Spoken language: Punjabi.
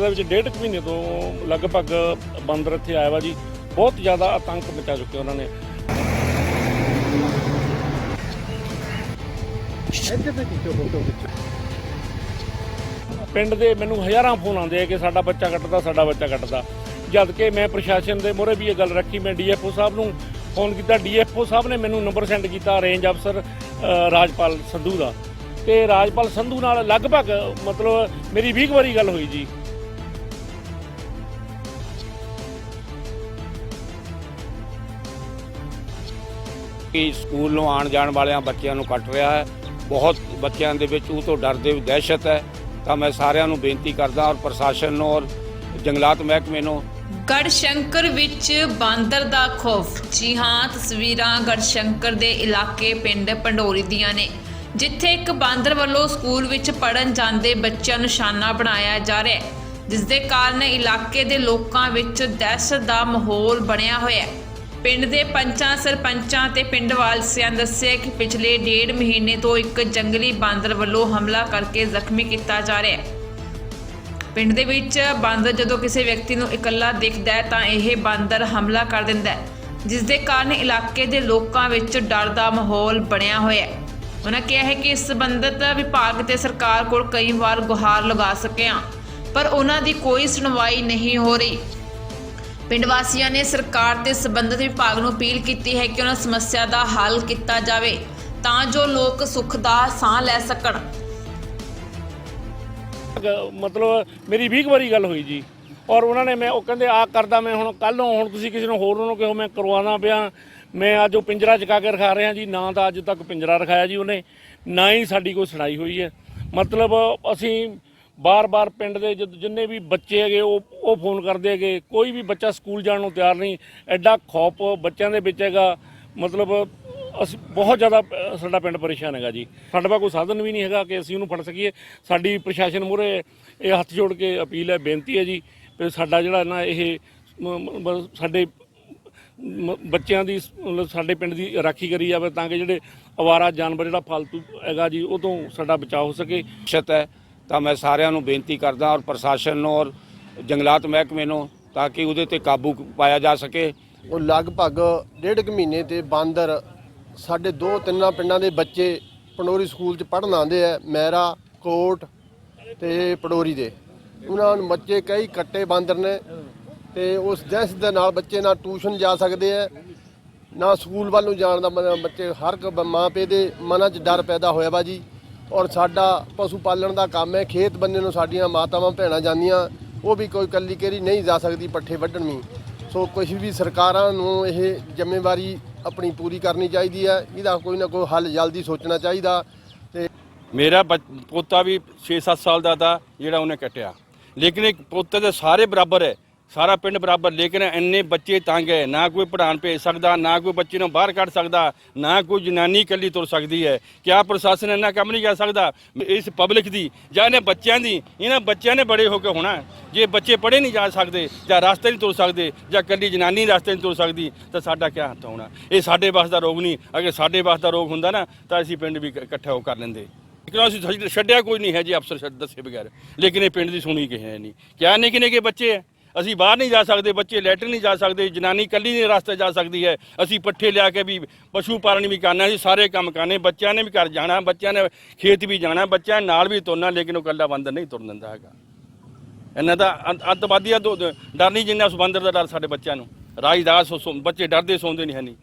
ਦੇ ਵਿੱਚ ਡੇਢ ਕੁ ਮਹੀਨੇ ਤੋਂ ਲਗਭਗ ਬਾਂਦਰ ਇੱਥੇ ਆਇਆ ਵਾ ਜੀ। ਬਹੁਤ ਜ਼ਿਆਦਾ ਆਤੰਕ ਮਚਾ ਚੁੱਕੇ ਉਹਨਾਂ ਨੇ। ਪਿੰਡ ਦੇ ਮੈਨੂੰ ਹਜ਼ਾਰਾਂ ਫੋਨ ਆਉਂਦੇ ਆ ਕਿ ਸਾਡਾ ਬੱਚਾ ਕੱਟਦਾ, ਸਾਡਾ ਬੱਚਾ ਕੱਟਦਾ। ਜਦ ਕਿ ਮੈਂ ਪ੍ਰਸ਼ਾਸਨ ਦੇ ਮੋਹਰੇ ਵੀ ਇਹ ਗੱਲ ਰੱਖੀ, ਮੈਂ ਡੀਐਫਓ ਸਾਹਿਬ ਨੂੰ ਫੋਨ ਕੀਤਾ। ਡੀਐਫਓ ਸਾਹਿਬ ਨੇ ਮੈਨੂੰ ਨੰਬਰ ਸੈਂਡ ਕੀਤਾ ਰੇਂਜ ਅਫਸਰ ਰਾਜਪਾਲ ਸੰਧੂ ਦਾ। ਤੇ ਰਾਜਪਾਲ ਸੰਧੂ ਨਾਲ ਲਗਭਗ ਮਤਲਬ ਮੇਰੀ 20 ਕੁ ਵਾਰੀ ਗੱਲ ਹੋਈ ਜੀ। ਕਿ ਸਕੂਲ ਨੂੰ ਆਉਣ ਜਾਣ ਵਾਲਿਆਂ ਬੱਚਿਆਂ ਨੂੰ ਕੱਟ ਰਿਹਾ ਹੈ। ਬਹੁਤ ਬੱਚਿਆਂ ਦੇ ਵਿੱਚ ਉਹ ਤੋਂ ਡਰਦੇ ਦਹਿਸ਼ਤ ਹੈ। ਤਾਂ ਮੈਂ ਸਾਰਿਆਂ ਨੂੰ ਬੇਨਤੀ ਕਰਦਾ ਔਰ ਪ੍ਰਸ਼ਾਸਨ ਨੂੰ ਔਰ ਜੰਗਲਾਤ ਮਹਿਕਮੇ ਨੂੰ। ਗੜਸ਼ੰਕਰ ਵਿੱਚ ਬਾਂਦਰ ਦਾ ਖੌਫ। ਜੀ ਹਾਂ, ਤਸਵੀਰਾਂ ਗੜਸ਼ੰਕਰ ਦੇ ਇਲਾਕੇ ਪਿੰਡ ਪੰਡੋਰੀ ਦੀਆਂ ਨੇ, ਜਿੱਥੇ ਇੱਕ ਬਾਂਦਰ ਵੱਲੋਂ ਸਕੂਲ ਵਿੱਚ ਪੜਨ ਜਾਂਦੇ ਬੱਚਿਆਂ ਨੂੰ ਨਿਸ਼ਾਨਾ ਬਣਾਇਆ ਜਾ ਰਿਹਾ ਹੈ ਜਿਸ ਦੇ ਕਾਰਨ ਇਲਾਕੇ ਦੇ ਲੋਕਾਂ ਵਿੱਚ ਦਹਿਸ਼ਤ ਦਾ ਮਾਹੌਲ ਬਣਿਆ ਹੋਇਆ ਹੈ। ਪਿੰਡ ਦੇ ਪੰਚਾਂ, ਸਰਪੰਚਾਂ ਤੇ ਪਿੰਡ ਵਾਸੀਆਂ ਦੱਸਿਆ ਕਿ ਪਿਛਲੇ ਡੇਢ ਮਹੀਨੇ ਤੋਂ ਇੱਕ ਜੰਗਲੀ ਬਾਂਦਰ ਵੱਲੋਂ ਹਮਲਾ ਕਰਕੇ ਜ਼ਖਮੀ ਕੀਤਾ ਜਾ ਰਿਹਾ ਹੈ। ਪਿੰਡ ਦੇ ਵਿੱਚ ਬਾਂਦਰ ਜਦੋਂ ਕਿਸੇ ਵਿਅਕਤੀ ਨੂੰ ਇਕੱਲਾ ਦਿਖਦਾ ਹੈ ਤਾਂ ਇਹ ਬਾਂਦਰ ਹਮਲਾ ਕਰ ਦਿੰਦਾ ਹੈ ਜਿਸ ਦੇ ਕਾਰਨ ਇਲਾਕੇ ਦੇ ਲੋਕਾਂ ਵਿੱਚ ਡਰ ਦਾ ਮਾਹੌਲ ਬਣਿਆ ਹੋਇਆ ਹੈ। ਉਹਨਾਂ ਕਿਹਾ ਹੈ ਕਿ ਇਸ ਸੰਬੰਧਤ ਵਿਭਾਗ ਤੇ ਸਰਕਾਰ ਕੋਲ ਕਈ ਵਾਰ ਗੁਹਾਰ ਲਗਾ ਸਕੇ ਹਾਂ ਪਰ ਉਹਨਾਂ ਦੀ ਕੋਈ ਸੁਣਵਾਈ ਨਹੀਂ ਹੋ ਰਹੀ। ਪਿੰਡ ਵਾਸੀਆਂ ਨੇ ਸਰਕਾਰ ਤੇ ਸੰਬੰਧਿਤ ਵਿਭਾਗ ਨੂੰ ਅਪੀਲ ਕੀਤੀ ਹੈ ਕਿ ਉਹਨਾਂ ਸਮੱਸਿਆ ਦਾ ਹੱਲ ਕੀਤਾ ਜਾਵੇ ਤਾਂ ਜੋ ਲੋਕ ਸੁੱਖ ਦਾ ਸਾਹ ਲੈ ਸਕਣ। ਮਤਲਬ ਮੇਰੀ 20 ਕੁ ਵਾਰੀ ਗੱਲ ਹੋਈ ਜੀ ਔਰ ਉਹਨਾਂ ਨੇ ਮੈਂ ਉਹ ਕਹਿੰਦੇ ਆ ਕਰਦਾ ਮੈਂ ਹੁਣ ਕੱਲ ਨੂੰ ਹੁਣ ਤੁਸੀਂ ਕਿਸੇ ਨੂੰ ਹੋਰ ਨੂੰ ਕਿਹੋ, ਮੈਂ ਕਰਵਾਉਣਾ ਪਿਆ। ਮੈਂ ਅੱਜ ਉਹ ਪਿੰਜਰਾ ਚਕਾ ਕੇ ਰਖਾ ਰਿਹਾ ਜੀ, ਨਾ ਤਾਂ ਅੱਜ ਤੱਕ ਪਿੰਜਰਾ ਰਖਾਇਆ ਜੀ ਉਹਨੇ, ਨਾ ਹੀ ਸਾਡੀ ਕੋਈ ਸੁਣਾਈ ਹੋਈ ਹੈ। ਮਤਲਬ ਅਸੀਂ ਬਾਰ-ਬਾਰ ਪਿੰਡ ਦੇ ਜਦ- ਜਿੰਨੇ ਵੀ ਬੱਚੇ ਹੈਗੇ ਉਹ ਉਹ ਫੋਨ ਕਰਦੇ ਹੈਗੇ। ਕੋਈ ਵੀ ਬੱਚਾ ਸਕੂਲ ਜਾਣ ਨੂੰ ਤਿਆਰ ਨਹੀਂ। ਐਡਾ ਖੌਫ ਬੱਚਿਆਂ ਦੇ ਵਿੱਚ ਹੈਗਾ। ਮਤਲਬ ਅਸੀਂ ਬਹੁਤ ਜ਼ਿਆਦਾ ਅ, ਸਾਡਾ ਪਿੰਡ ਪਰੇਸ਼ਾਨ ਹੈਗਾ ਜੀ। ਸਾਡੇ ਕੋਲ ਕੋਈ ਸਾਧਨ ਵੀ ਨਹੀਂ ਹੈਗਾ ਕਿ ਅਸੀਂ ਉਹਨੂੰ ਫੜ ਸਕੀਏ। ਸਾਡੀ ਪ੍ਰਸ਼ਾਸਨ ਮੂਹਰੇ ਇਹ ਹੱਥ ਜੋੜ ਕੇ ਅਪੀਲ ਹੈ ਬੇਨਤੀ ਹੈ ਜੀ। ਵੀ ਸਾਡਾ ਜਿਹੜਾ ਨਾ ਇਹ ਮ- ਮ- ਮ- ਸਾਡੇ ਮ- ਬੱਚਿਆਂ ਦੀ ਸ- ਮਤਲਬ ਸਾਡੇ ਪਿੰਡ ਦੀ ਰਾਖੀ ਕਰੀ ਜਾਵੇ ਤਾਂ ਕਿ ਜਿਹੜੇ ਅਵਾਰਾ ਜਾਨਵਰ ਜਿਹੜਾ ਫालतू ਹੈਗਾ ਜੀ ਉਹ ਤੋਂ ਸਾਡਾ ਬਚਾਅ ਹੋ ਸਕੇ। ਦਹਿਸ਼ਤ ਹੈ। ਤਾਂ ਮੈਂ ਸਾਰਿਆਂ ਨੂੰ ਬੇਨਤੀ ਕਰਦਾ ਔਰ ਪ੍ਰਸ਼ਾਸਨ ਨੂੰ ਔਰ ਜੰਗਲਾਤ ਮਹਿਕਮੇ ਨੂੰ ਤਾਂ ਕਿ ਉਹਦੇ ਤੇ ਕਾਬੂ ਪਾਇਆ ਜਾ ਸਕੇ। ਉਹ ਲਗਭਗ ਡੇਢ ਕੁ ਮਹੀਨੇ ਤੇ ਬਾਂਦਰ ਸਾਡੇ ਦੋ ਤਿੰਨਾਂ ਪਿੰਡਾਂ ਦੇ ਬੱਚੇ ਪੰਡੋਰੀ ਸਕੂਲ 'ਚ ਪੜ੍ਹਨ ਆਉਂਦੇ ਆ, ਮੈਰਾ, ਕੋਟ ਤੇ ਪਡੋਰੀ ਦੇ। ਉਹਨਾਂ ਨੂੰ ਬੱਚੇ ਕਈ ਕੱਟੇ ਬਾਂਦਰ ਨੇ ਤੇ ਉਸ ਦਹਿਸ਼ ਦੇ ਨਾਲ ਬੱਚੇ ਨਾ ਟਿਊਸ਼ਨ ਜਾ ਸਕਦੇ ਆ, ਨਾ ਸਕੂਲ ਵੱਲ ਨੂੰ ਜਾਣ ਦਾ ਬੱਚੇ ਹਰ ਇੱਕ ਮਾਂ ਪਿਓ ਦੇ ਮਨਾਂ 'ਚ ਡਰ ਪੈਦਾ ਹੋਇਆ ਵਾ ਜੀ। ਔਰ ਸਾਡਾ ਪਸ਼ੂ ਪਾਲਣ ਦਾ ਕੰਮ ਹੈ, ਖੇਤ ਬੰਨੇ ਨੂੰ ਸਾਡੀਆਂ ਮਾਤਾਵਾਂ, ਭੈਣਾਂ ਜਾਂਦੀਆਂ, ਉਹ ਵੀ ਕੋਈ ਕੱਲੀ ਕੇਰੀ ਨਹੀਂ ਜਾ ਸਕਦੀ ਪੱਠੇ ਵੱਢਣ ਵੀ। ਸੋ ਕੁਝ ਵੀ ਸਰਕਾਰਾਂ ਨੂੰ ਇਹ ਜ਼ਿੰਮੇਵਾਰੀ ਆਪਣੀ ਪੂਰੀ ਕਰਨੀ ਚਾਹੀਦੀ ਹੈ, ਇਹਦਾ ਕੋਈ ਨਾ ਕੋਈ ਹੱਲ ਜਲਦੀ ਸੋਚਣਾ ਚਾਹੀਦਾ ਤੇ ਮੇਰਾ ਬੱਚ- ਪੋਤਾ ਵੀ 6-7 ਸਾਲ ਦਾ ਤਾਂ ਜਿਹੜਾ ਉਹਨੇ ਕੱਟਿਆ। ਲੇਕਿਨ ਇੱਕ ਪੋਤੇ ਦੇ ਸਾਰੇ ਬਰਾਬਰ ਹੈ। ਸਾਰਾ ਪਿੰਡ ਬਰਾਬਰ, ਲੇਕਿਨ ਇੰਨੇ ਬੱਚੇ ਤੰਗ ਹੈ। ਨਾ ਕੋਈ ਪੜ੍ਹਾਉਣ ਭੇਜ ਸਕਦਾ, ਨਾ ਕੋਈ ਬੱਚੇ ਨੂੰ ਬਾਹਰ ਕੱਢ ਸਕਦਾ, ਨਾ ਕੋਈ ਜਨਾਨੀ ਇਕੱਲੀ ਤੁਰ ਸਕਦੀ ਹੈ। ਕਿਆ ਪ੍ਰਸ਼ਾਸਨ ਇੰਨਾ ਕੰਮ ਨਹੀਂ ਕਰ ਸਕਦਾ? ਇਸ ਪਬਲਿਕ ਦੀ ਜਾਂ ਇਹਨਾਂ ਬੱਚਿਆਂ ਦੀ, ਇਹਨਾਂ ਬੱਚਿਆਂ ਨੇ ਬੜੇ ਹੋ ਕੇ ਹੋਣਾ ਜੇ ਬੱਚੇ ਪੜ੍ਹੇ ਨਹੀਂ ਜਾ ਸਕਦੇ, ਜਾਂ ਰਸਤੇ ਨਹੀਂ ਤੁਰ ਸਕਦੇ, ਜਾਂ ਇਕੱਲੀ ਜਨਾਨੀ ਰਸਤੇ ਨਹੀਂ ਤੁਰ ਸਕਦੀ, ਤਾਂ ਸਾਡਾ ਕਿਆ ਹੱਥ ਹੋਣਾ? ਇਹ ਸਾਡੇ ਵਾਸ ਦਾ ਰੋਗ ਨਹੀਂ। ਅਗਰ ਸਾਡੇ ਵਾਸ ਦਾ ਰੋਗ ਹੁੰਦਾ ਨਾ, ਤਾਂ ਅਸੀਂ ਪਿੰਡ ਵੀ ਇਕੱਠਾ ਹੋ ਕਰ ਲੈਂਦੇ। ਕਿਉਂ ਅਸੀਂ ਛੱਡਿਆ ਕੋਈ ਨਹੀਂ ਹੈ ਜੀ, ਅਫਸਰ ਛੱਡ, ਦੱਸੇ ਬਗੈਰ। ਲੇਕਿਨ ਇਹ ਪਿੰਡ ਦੀ ਸੁਣੀ ਕਿਸੇ ਨੇ ਨਹੀਂ। ਕਿਆ ਨਿੱਕੇ ਨਿੱਕੇ ਬੱਚੇ ਹੈ? ਅਸੀਂ ਬਾਹਰ ਨਹੀਂ ਜਾ ਸਕਦੇ, ਬੱਚੇ ਲੈਟਰ ਨਹੀਂ ਜਾ ਸਕਦੇ, ਜਨਾਨੀ ਇਕੱਲੀ ਨਹੀਂ ਰਸਤੇ ਜਾ ਸਕਦੀ ਹੈ। ਅਸੀਂ ਪੱਠੇ ਲਿਆ ਕੇ ਵੀ ਪਸ਼ੂ ਪਾਲਣ ਵੀ ਕਰਨਾ ਅਸੀਂ ਸਾਰੇ ਕੰਮ ਕਰਨੇ, ਬੱਚਿਆਂ ਨੇ ਵੀ ਘਰ ਜਾਣਾ, ਬੱਚਿਆਂ ਨੇ ਖੇਤ ਵੀ ਜਾਣਾ, ਬੱਚਿਆਂ ਨਾਲ ਵੀ ਤੁਰਨਾ, ਲੇਕਿਨ ਉਹ ਇਕੱਲਾ ਬੰਦਰ ਨਹੀਂ ਤੁਰਨ ਦਿੰਦਾ ਹੈਗਾ। ਇਹਨਾਂ ਦਾ ਅੰਤ- ਅੱਤਵਾਦੀਆਂ ਤੋਂ ਡਰ ਨਹੀਂ ਜਿੰਨਾ ਉਸ ਬੰਦਰ ਦਾ ਡਰ ਸਾਡੇ ਬੱਚਿਆਂ ਨੂੰ। ਰਾਜਦਾਸ ਬੱਚੇ ਡਰਦੇ ਸੌਂਦੇ ਨਹੀਂ ਹੈ ਨਹੀਂ